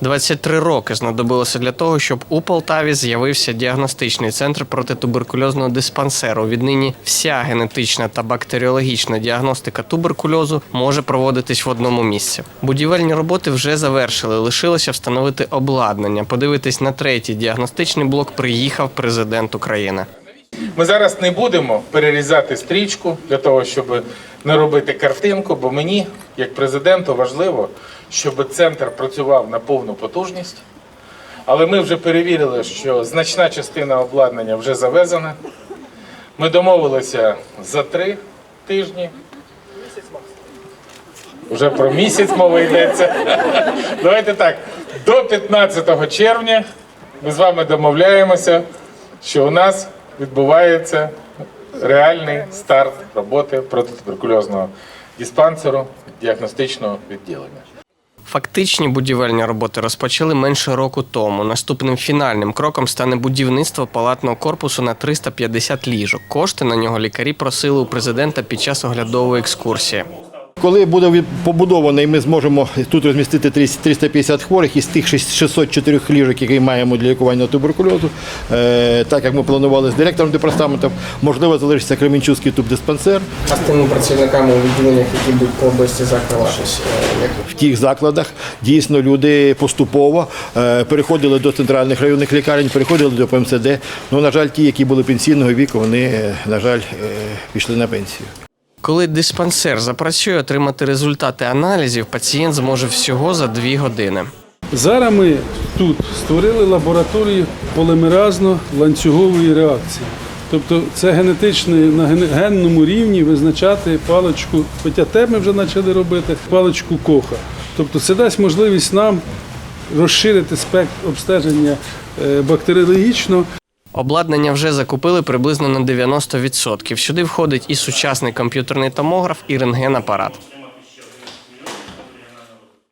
23 роки знадобилося для того, щоб у Полтаві з'явився діагностичний центр протитуберкульозного диспансеру. Віднині вся генетична та бактеріологічна діагностика туберкульозу може проводитись в одному місці. Будівельні роботи вже завершили. Лишилося встановити обладнання. Подивитись на третій діагностичний блок приїхав президент України. Ми зараз не будемо перерізати стрічку для того, щоб не робити картинку, бо мені, як президенту, важливо, щоб центр працював на повну потужність. Але ми вже перевірили, що значна частина обладнання вже завезена. Ми домовилися за три тижні. Вже про місяць мова йдеться. Давайте так. До 15 червня ми з вами домовляємося, що у нас відбувається реальний старт роботи протитуберкульозного диспансеру діагностичного відділення. Фактичні будівельні роботи розпочали менше року тому. Наступним фінальним кроком стане будівництво палатного корпусу на 350 ліжок. Кошти на нього лікарі просили у президента під час оглядової екскурсії. Коли буде побудований, ми зможемо тут розмістити 350 хворих із тих 604 ліжок, які маємо для лікування туберкульозу. Е, так як ми планували з директором департаменту, можливо, залишиться Кременчуцький тубдиспансер. А з тими працівниками у відділеннях, які будуть по області закриватися, В тих закладах дійсно люди поступово е, переходили до центральних районних лікарень, переходили до ПМСД. Ну, на жаль, ті, які були пенсійного віку, вони, е, на жаль, е, пішли на пенсію. Коли диспансер запрацює отримати результати аналізів, пацієнт зможе всього за дві години. Зараз ми тут створили лабораторію полимеразно-ланцюгової реакції. Тобто це генетичне на ген- генному рівні визначати паличку, хоча те ми вже почали робити, паличку коха. Тобто це дасть можливість нам розширити спектр обстеження е, бактеріологічно. Обладнання вже закупили приблизно на 90%. Сюди входить і сучасний комп'ютерний томограф, і рентген-апарат.